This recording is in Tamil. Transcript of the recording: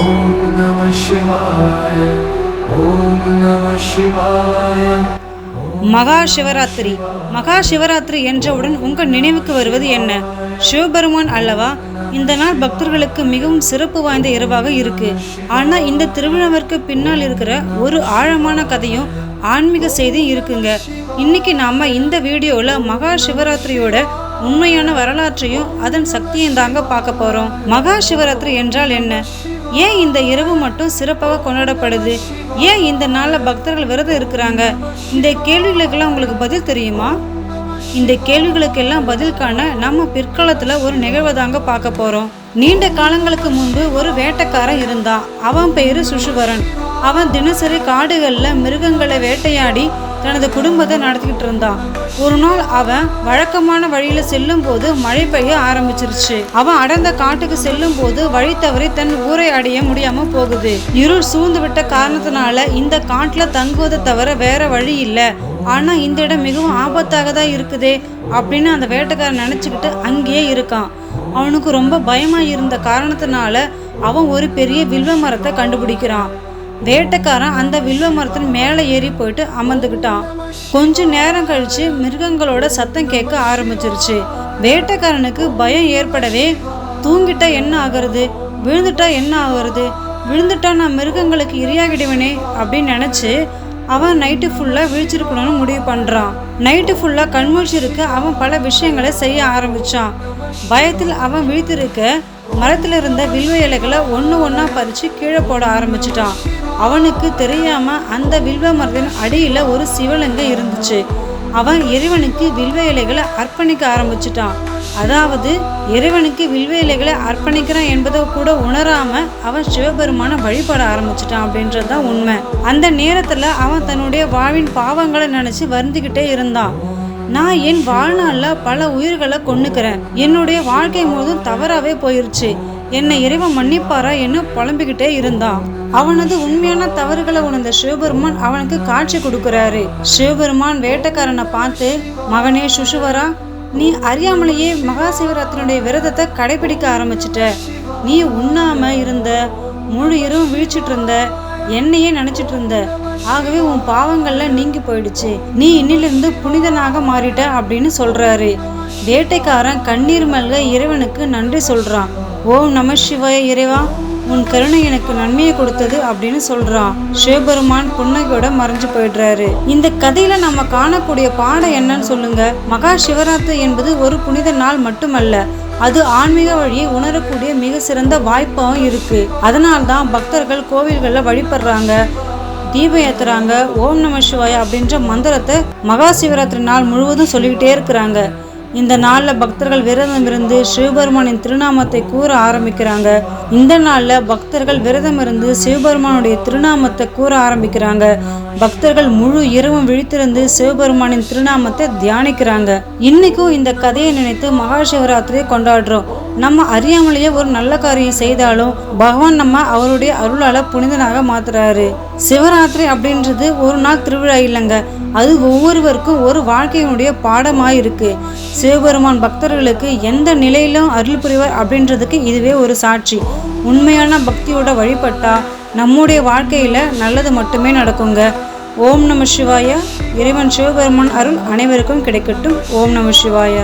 ஓம் நம சிவாய ஓம் நம சிவாய. மகா சிவராத்திரி. மகா சிவராத்திரி என்றவுடன் உங்கள் நினைவுக்கு வருவது என்ன? சிவபெருமான் அல்லவா? இந்த நாள் பக்தர்களுக்கு மிகவும் சிறப்பு வாய்ந்த இரவாக இருக்கு. ஆனால் இந்த திருவிழாவிற்கு பின்னால் இருக்கிற ஒரு ஆழமான கதையும் ஆன்மீக செய்தியும் இருக்குங்க. இன்னைக்கு நாம இந்த வீடியோவில் மகா சிவராத்திரியோட உண்மையான வரலாற்றையும் அதன் சக்தியும் தாங்க பார்க்க போறோம். மகா சிவராத்திரி என்றால் என்ன? ஏன் இந்த இரவு மட்டும் சிறப்பாக கொண்டாடப்படுது? ஏன் இந்த நாளில் பக்தர்கள் விரதம் இருக்கிறாங்க? இந்த கேள்விகளுக்கெல்லாம் உங்களுக்கு பதில் தெரியுமா? இந்த கேள்விகளுக்கெல்லாம் பதில் காண நம்ம பிற்காலத்தில் ஒரு நிகழ்வை தாங்க பார்க்க போகிறோம் நீண்ட காலங்களுக்கு முன்பு ஒரு வேட்டைக்காரன் இருந்தான். அவன் பெயரு சுஷுவரன். அவன் தினசரி காடுகளில் மிருகங்களை வேட்டையாடி தனது குடும்பத்தை நடத்திக்கிட்டு இருந்தான். ஒரு நாள் அவன் வழக்கமான வழியில் செல்லும் போது மழை பெய்ய ஆரம்பிச்சிருச்சு. அவன் அடர்ந்த காட்டுக்கு செல்லும் போது வழி தவறி தன் ஊரை அடைய முடியாம போகுது. இருள் சூழ்ந்து விட்ட காரணத்தினால இந்த காட்டுல தங்குவதை தவிர வேற வழி இல்லை. ஆனா இந்த இடம் மிகவும் ஆபத்தாக தான் இருக்குதே அப்படின்னு அந்த வேட்டைக்காரன் நினைச்சுக்கிட்டு அங்கேயே இருக்கான். அவனுக்கு ரொம்ப பயமாக இருந்த காரணத்தினால அவன் ஒரு பெரிய வில்வ மரத்தை கண்டுபிடிக்கிறான். வேட்டைக்காரன் அந்த வில்வ மரத்தின் மேலே ஏறி போயிட்டு அமர்ந்துக்கிட்டான் கொஞ்ச நேரம் கழிச்சு மிருகங்களோட சத்தம் கேட்க ஆரம்பிச்சிருச்சு. வேட்டைக்காரனுக்கு பயம் ஏற்படவே தூங்கிட்டா என்ன ஆகிறது? விழுந்துட்டா என்ன ஆகுறது? விழுந்துட்டா நான் மிருகங்களுக்கு இரையாகிடுவேனே அப்படின்னு நினச்சி அவன் நைட்டு ஃபுல்லாக விழிச்சிருக்கணும்னு முடிவு பண்ணுறான் நைட்டு ஃபுல்லாக கண்மூழ்ச்சிருக்கு அவன் பல விஷயங்களை செய்ய ஆரம்பித்தான் பயத்தில் அவன் விழித்திருக்க மரத்தில் இருந்த வில்வ இலைகளை ஒன்று ஒன்றா பறித்து கீழே போட ஆரம்பிச்சிட்டான். அவனுக்கு தெரியாமல் அந்த வில்வ மரத்தின் அடியில் ஒரு சிவலிங்கம் இருந்துச்சு. அவன் இறைவனுக்கு வில்வ இலைகளை அர்ப்பணிக்க ஆரம்பிச்சிட்டான். அதாவது இறைவனுக்கு வில்வேலைகளை அர்ப்பணிக்கிறான் என்பதை கூட உணராம அவன் சிவபெருமான வழிபட ஆரம்பிச்சிட்டான் அப்படின்றது தான் உண்மை. அந்த நேரத்துல அவன் தன்னுடைய வாழ்வின் பாவங்களை நினைச்சு வருந்திக்கிட்டே இருந்தான். நான் என் வாழ்நாளில் பல உயிர்களை கொண்டுக்கிறேன் என்னுடைய வாழ்க்கை முழுதும் தவறாவே போயிருச்சு. என்னை இறைவன் மன்னிப்பாரா என்று புலம்பிக்கிட்டே இருந்தான். அவனது உண்மையான தவறுகளை உணர்ந்த சிவபெருமான் அவனுக்கு காட்சி கொடுக்கிறாரு. சிவபெருமான் வேட்டைக்காரனை பார்த்து மகனே சுஷுவரா நீ அறியாமலேயே மகா சிவராத்திரியுடைய விரதத்தை கடைபிடிக்க ஆரம்பிச்சிட்ட. நீ உண்ணாம இருந்த முழு இரவும் விழிச்சிட்டு இருந்த என்னையே நினைச்சிட்டு இருந்த ஆகவே உன் பாவங்கள்ல நீங்கி போயிடுச்சு. நீ இன்னிலிருந்து புனிதனாக மாறிட்ட அப்படின்னு சொல்றாரு. வேட்டைக்காரன் கண்ணீர் மல்க இறைவனுக்கு நன்றி சொல்றான். ஓம் நம சிவாய இறைவா. உன் கருணை எனக்கு நன்மையை கொடுத்தது அப்படின்னு சொல்றான். சிவபெருமான் புன்னகையோட மறைஞ்சு போயிடுறாரு. இந்த கதையில நம்ம காணக்கூடிய பாடம் என்னன்னு சொல்லுங்க. மகா சிவராத்திரி என்பது ஒரு புனித நாள் மட்டுமல்ல. அது ஆன்மீக வழியை உணரக்கூடிய மிக சிறந்த வாய்ப்பாகவும் இருக்கு. அதனால்தான் பக்தர்கள் கோவில்களில் வழிபடுறாங்க. தீபம் ஏத்துறாங்க. ஓம் நம சிவாய அப்படின்ற மந்திரத்தை மகா சிவராத்திரி நாள் முழுவதும் சொல்லிக்கிட்டே இருக்கிறாங்க. இந்த நாளில் பக்தர்கள் விரதம் இருந்து சிவபெருமானின் திருநாமத்தை கூற ஆரம்பிக்கிறாங்க. இந்த நாளில் பக்தர்கள் விரதம் இருந்து சிவபெருமானுடைய திருநாமத்தை கூற ஆரம்பிக்கிறாங்க. பக்தர்கள் முழு இரவும் விழித்திருந்து சிவபெருமானின் திருநாமத்தை தியானிக்கிறாங்க. இன்னைக்கும் இந்த கதையை நினைத்து மகா சிவராத்திரியை கொண்டாடுறோம். நம்ம அறியாமலேயே ஒரு நல்ல காரியம் செய்தாலும் பகவான் நம்ம அவருடைய அருளால புனிதனாக மாத்துறாரு. சிவராத்திரி அப்படின்றது ஒரு நாள் திருவிழா இல்லைங்க. அது ஒவ்வொருவருக்கும் ஒரு வாழ்க்கையினுடைய பாடமாக இருக்கு சிவபெருமான் பக்தர்களுக்கு எந்த நிலையிலும் அருள் புரிவார் அப்படின்றதுக்கு இதுவே ஒரு சாட்சி. உண்மையான பக்தியோட வழிபட்டா நம்முடைய வாழ்க்கையில் நல்லது மட்டுமே நடக்குங்க. ஓம் நம சிவாய. இறைவன் சிவபெருமான் அருள் அனைவருக்கும் கிடைக்கட்டும். ஓம் நம சிவாய.